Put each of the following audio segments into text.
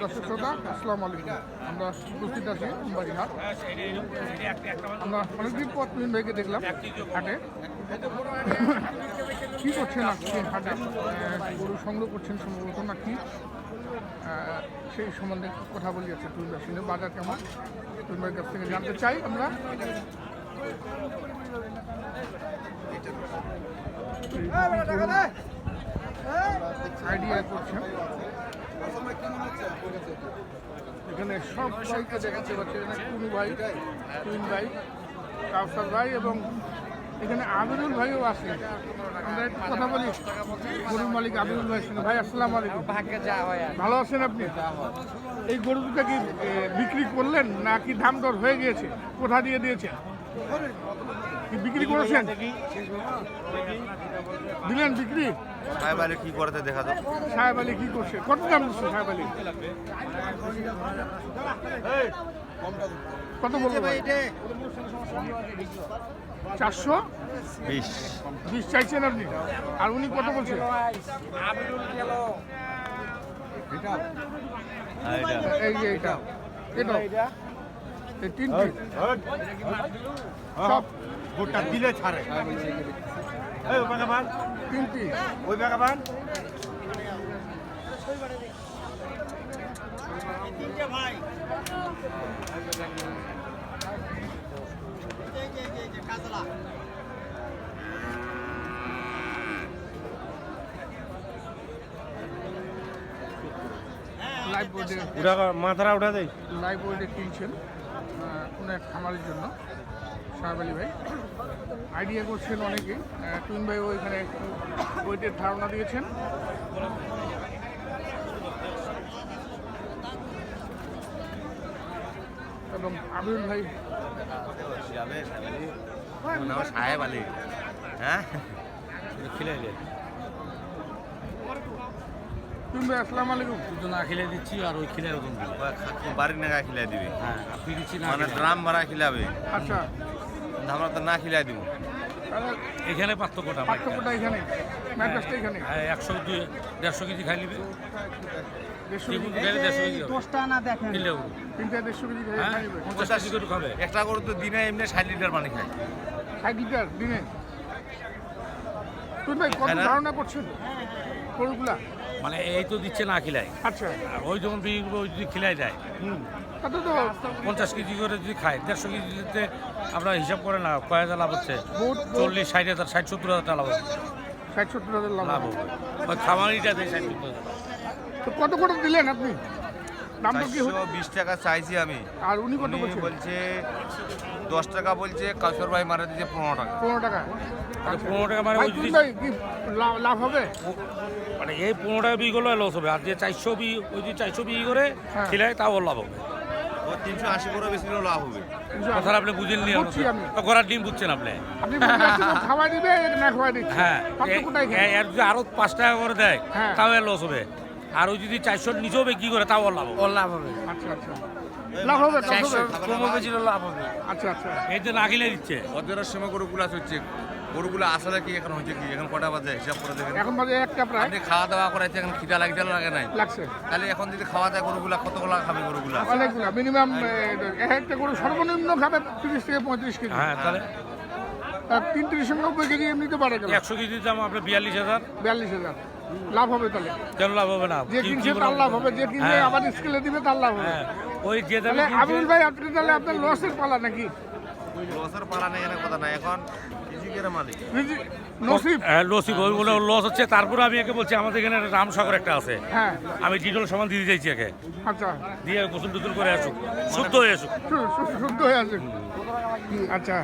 দর্শক শ্রোতা, আসসালামু আলাইকুম। আমরা উপস্থিত আছি বাড়িহাট আমরা অনেকদিন পর তুমি ভাইকে দেখলাম হাটে। কি করছেন আজকে হাটে? গরু সংগ্রহ করছেন সম্ভবত না কি সেই সম্বন্ধে কথা বলি আছে তুহিন ভাই সঙ্গে। বাজার কেমন? তুমি ভাইয়ের কাছ থেকে জানতে চাই আমরা। আইডিয়া করছেন এখানে সব ভাইকে দেখাতে পাচ্ছি এখানে কুনু ভাই তুইন ভাই কাউসার ভাই এবং এখানে আমিরুল ভাইও আছে। আমরা একটু কথা বলি। গরুর মালিক আমিরুল ভাই সঙ্গে। ভাই আসসালাম আলাইকুম। ভাগ্যে যা হয় ভালো আছেন আপনি? এই গরু দুটো কি বিক্রি করলেন নাকি দাম দর হয়ে গিয়েছে? কোথা দিয়ে দিয়েছেন? কি বিক্রি করেছেন? দিলেন বিক্রি? ভাই বাইরে কি করতে দেখা সাহেব আলী কি করছে? কত দাম দিচ্ছে সাহেব আলী? কত বলব চারশো? বিশ। বিশ চাইছেন আপনি। আর উনি কত বলছেন এই যে এটা এটা। এই তিনটি সব গোটা দিলে ছাড়ে। ওই বাগাবান তিনটি। ওই বাগাবান লাইভ বোর্ডে উঠা দেয় লাইভ বোর্ডে কিনছেন। এক খামারের জন্য, সাহেব আলী ভাই। আইডিয়া করছেন অনেকে টুইন ভাই ওইখানে একটু ওয়েটের ধারণা দিয়েছেন। এবং আবিরুল ভাই। সাহেব আলী। হ্যাঁ? ভাই আসসালামু আলাইকুম। দুটো না খিলাই দিচ্ছি আর ওই খিলাই ওজন দিবে। বাড়ির নাগা খিলাই দিবে? হ্যাঁ আপনি দিচ্ছি না মানে ড্রাম ভাড়া খিলাবে। আচ্ছা। আমরা তো না খিলাই দিব। এখানে পার্থক্যটা পার্থক্যটা এখানে। ম্যাট্রাসটা এখানে হ্যাঁ একশো দুই দেড়শো কেজি খাই নিবে। দেড়শো কেজি দেড়শো কেজি দশটা না দেখেন। তিনটা দেড়শো কেজি খাই হ্যাঁ একটা করে তো দিনে এমনি ষাট লিটার পানি খায়। ষাট লিটার দিনে? টুইন ভাই কত ধারণা করছেন গরুগুলা? মানে এই তো দিচ্ছে না খিলাই। আচ্ছা। ওই যখন বিক্রি করবে, ওই যদি খিলাই দেয় তাতে তো পঞ্চাশ কেজি করে যদি খায় দেড়শো কেজিতে আমরা হিসাব করে না কয় হাজার লাভ হচ্ছে? চল্লিশ ষাট হাজার ষাট সত্তর হাজার টাকা লাভ হবে। ষাট সত্তর হাজার লাভ হবে। ওই খামারিটা দেয় ষাট সত্তর হাজার তো কত করে দিলেন আপনি? দাম তো কি বিশ টাকা চাইছি আমি। আর উনি কত বলছে দশ টাকা বলছে কাউসর ভাই মারা দিচ্ছে পনেরো টাকা। পনেরো টাকা। আর পনেরো টাকা মানে লাভ হবে? মানে এই পনেরো টাকা বিক্রি করলে লস হবে। আর যে চারশো বি ওই যে চারশো বিক্রি করে হ্যাঁ। খিলায় তাও লাভ হবে। তিনশো আশি করে বেশি হলেও লাভ হবে। আপনি বুঝেন নি ঘোড়ার ডিম বুঝছেন আপনি? দিবে না হ্যাঁ। এর যদি আরও পাঁচ টাকা করে দেয় হ্যাঁ। তাও এর লস হবে। আর ওই যদি চারশোর নিচেও বিক্রি করে? তাও লাভ হবে। লাভ হবে। আচ্ছা আচ্ছা। লাভ হবে লাভ চারশো হবে কম বেশি লাভ হবে। আচ্ছা আচ্ছা। এই যে না দিচ্ছে। সময় হচ্ছে। গরুগুলো আসলে কি এখন হচ্ছে কি? এখন কটা বাজে? হিসাব করে দেখেন। এখন বাজে একটা প্রায়। আপনি খাওয়া দাওয়া করাইছে এখন খিদা লাগছে না লাগে নাই। লাগছে। তাহলে এখন যদি খাওয়া যায় গরুগুলা কতগুলা খাবে গরুগুলা? অনেকগুলো মিনিমাম এক একটা করে সর্বনিম্ন খাবে তিরিশ থেকে পঁয়ত্রিশ কেজি। হ্যাঁ তাহলে তিন তিরিশ নব্বই কেজি এমনিতে বাড়ে গেল। একশো কেজির দাম আপনার বিয়াল্লিশ হাজার। বিয়াল্লিশ হাজার। লাভ হবে তাহলে। কেন লাভ হবে না? যে কিনছে তার লাভ হবে যে কিনবে হ্যাঁ। আবার স্কেলে দিবে তার লাভ হবে। হ্যাঁ ওই যে তাহলে দামে আবুল ভাই আপনি তাহলে আপনার লসের পালা নাকি? লসের পালা নেই এনে কথা নাই। এখন কৃষিকের নসিব। হ্যাঁ লসি ওইগুলো লস হচ্ছে। তারপরে আমি একে বলছি আমাদের এখানে একটা রামসাগর একটা আছে। হ্যাঁ। আমি ডিটল সমান দিয়ে চাইছি একে। আচ্ছা। দিয়ে গোসল টুসল করে আসুক। শুদ্ধ হয়ে আসুক। শুদ্ধ হয়ে আছে আচ্ছা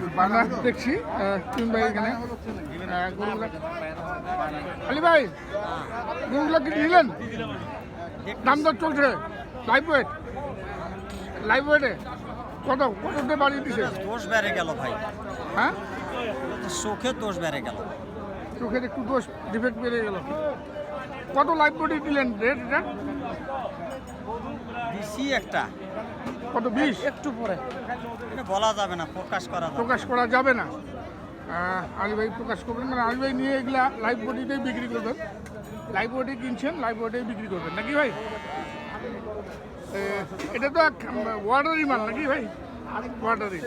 দেখছি ভাই এখানে। ভাই গরুগুলো কি নিলেন? দাম দর চলছে। লাইভ ওয়েট লাইভ ওয়েটে কত? কততে বাড়িয়ে দিছে? দোষ বেড়ে গেল ভাই। হ্যাঁ? চোখে দোষ বেড়ে গেল। চোখের একটু দোষ ডিফেক্ট বেড়ে গেল। কত লাইভ বডি দিলেন রেট এটা? দিছি একটা। কত বিশ? একটু পরে। এটা বলা যাবে না প্রকাশ করা প্রকাশ করা যাবে না। আলী ভাই প্রকাশ করবেন। মানে আলী ভাই নিয়ে এগুলা লাইভ বডিতেই বিক্রি করবেন। লাইভ ওয়েটে কিনছেন লাইভ ওয়েটে বিক্রি করবেন। নাকি ভাই? এটা তো এক ওয়ার্ডারি মাল নাকি ভাই? ওয়ার্ডারি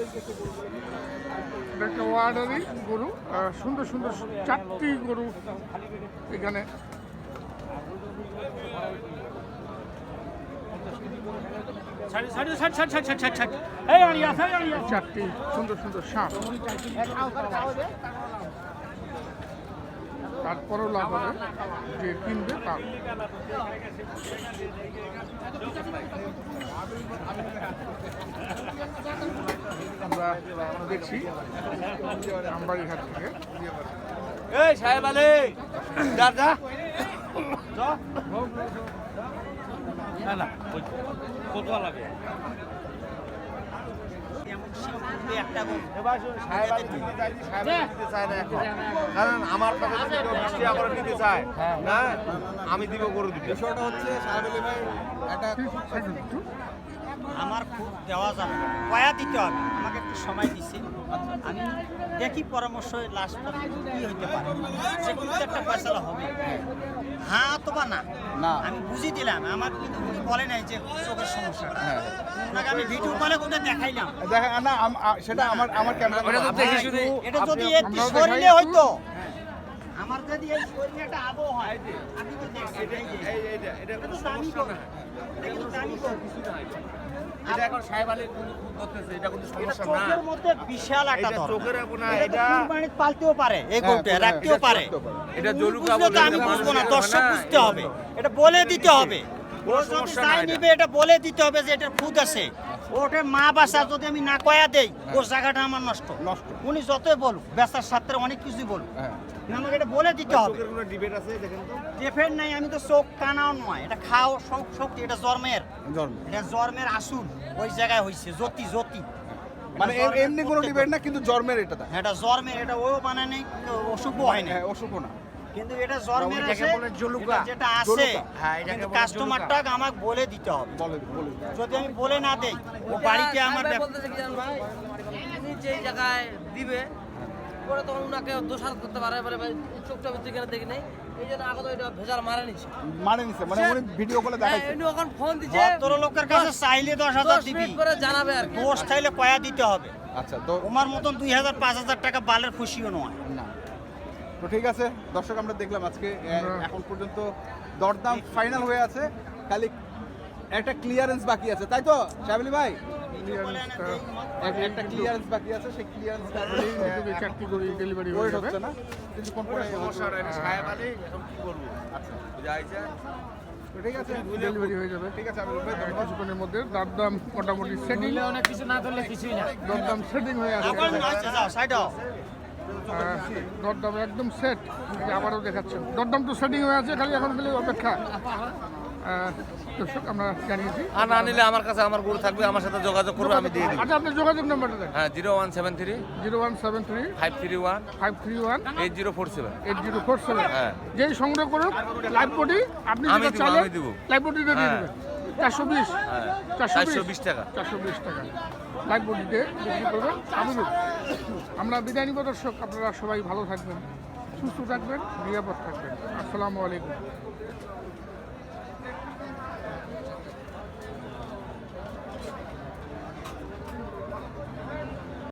এটা একটা ওয়ার্ডারি গরু সুন্দর সুন্দর চারটি গরু এখানে। চারটি সুন্দর সুন্দর সাপ। তারপরেও লাভ হবে, যে কিনবে তার। দেখছি। ঘাট থেকে। এই সাহেব আলী না না কত লাগে কারণ আমার কাছে নিতে চায় না আমি দিব গরু দিতে বিষয়টা হচ্ছে সাহেব আলী ভাই একটা একটু। আমার খুব দেওয়া যাবে। না। কয়া দিতে হবে? আমাকে একটু সময় দিচ্ছে আমি দেখি পরামর্শ লাস্ট কি হইতে পারে। সে কিন্তু একটা ফয়সালা হবে। হ্যাঁ অথবা না? না। আমি বুঝিয়ে দিলাম। আমার কিন্তু উনি বলে নাই যে চোখের সমস্যা। হ্যাঁ। ওনাকে আমি ভিডিও কলে ওটা দেখাইলাম। দেখা না আম- সেটা আমার আমার ক্যামেরা এটা যদি আপনি- শরীরে হইতো আমার যদি এই শরীরে একটা আবহ হয় আপনি তো এই এটা এটা কোনো দামি সমস্যা না এটা কিন্তু দামি গরু। এটা এখন সাহেব আলী কোনো খুব এটা কোনো সমস্যা না। চোখের মধ্যে বিশাল একটা এটা চোখের না এটা এটা কুরবানিতে পালতেও পারে এই গরুটা হ্যাঁ, রাখতেও পারে। এটা বলে আমি বুঝব না দর্শক বুঝতে হবে। এটা বলে দিতে হবে। ও যদি সমস্যা যাই না এটা। নিবে এটা বলে দিতে হবে যে এটা খুদ আছে। ওটা মা বাসা যদি আমি না কয়া দেই ওর জায়গাটা আমার নষ্ট। নষ্ট। উনি যতই বলুক বেচার সাথে অনেক কিছুই বলুক। হ্যাঁ। আমাকে এটা বলে দিতে হবে। ডিবেট আছে দেখেন তো। ডেফেন্ট নাই আমি তো চোখ কানাও নয়। এটা খাও শোক শক্তি এটা জন্মের। জন্ম এটা জন্মের আসুন ওই জায়গায় হয়েছে জ্যোতি জ্যোতি। মানে এটা এমনি কোনো ডিবেট না কিন্তু জন্মের এটা দেয় এটা জন্মের এটা ও মানে নেই অসুখও হয় না। হ্যাঁ অসুখ না। কিন্তু এটা এটাকে আছে বলে জলুকা। এটা যেটা আছে হ্যাঁ, এটাকে কিন্তু বলে কাস্টমারটাকে আমাকে বলে দিতে হবে। বলে বলে যদি আমি বলে না দেই ও বাড়িতে আমার যেই জায়গায় দিবে পরে তখন উনাকে দোষারোপ করতে পারে চোখটা কেন দেখি নাই। এই জন্য আগত এটা ভেজাল মারা নিচ্ছে নিছে মানে উনি ভিডিও কলে দেখাইছে। উনি ওখান ফোন দিচ্ছে ভদ্রলোকের কাছে চাইলে দশ দিবি। মিনিট জানাবে আর দোষ চাইলে কয়া দিতে হবে। আচ্ছা তো তোমার মতন দুই হাজার পাঁচ হাজার টাকা বালের খুশিও নয়। না। তো ঠিক আছে দর্শক আমরা দেখলাম আজকে এখন পর্যন্ত দরদাম ফাইনাল হয়ে আছে। খালি একটা ক্লিয়ারেন্স বাকি আছে তাই তো? শাবলি ভাই? এক- একটা ক্লিয়ারেন্স বাকি আছে সেই ক্লিয়ারেন্সটা ইউটিউবে ডেলিভারি হয়ে যাবে। না। কিন্তু কোন কোনো সমস্যা এটা সাহেব আলী এখন কি করব? আচ্ছা। যাইছে ঠিক আছে ডেলিভারি হয়ে যাবে। ঠিক আছে আমি ভাই কিছুক্ষণের মধ্যে দার মোটামুটি সেটিং অনেক কিছু না ধরলে কিছুই দরদাম সেটিং হয়ে আছে দরদাম একদম সেট আবারও দেখাচ্ছেন। দরদাম তো সেটিং হয়ে আছে খালি এখন খালি অপেক্ষা। দর্শক আমরা জানিয়েছি। আর না নিলে আমার কাছে আমার গরু থাকবে আমার সাথে যোগাযোগ করবে আমি দিয়ে দিই আচ্ছা আপনার যোগাযোগ নাম্বারটা দেন। হ্যাঁ zero one seven three zero one seven three five three one five three one eight zero four seven. Eight zero four seven. হ্যাঁ। যেই সংগ্রহ করুক লাইভ বডি আপনি আমি দিব, আমি দিব। লাইভ বডিটা দিয়ে হ্যাঁ। দেবেন। চারশো বিশ। হ্যাঁ। চারশো বিশ। টাকা। চারশো বিশ টাকা। লাইভ বডিতে বিক্রি করবেন। আমরা বিদায় নিব দর্শক। আপনারা সবাই ভালো থাকবেন সুস্থ থাকবেন নিরাপদ থাকবেন। আসসালামু আলাইকুম।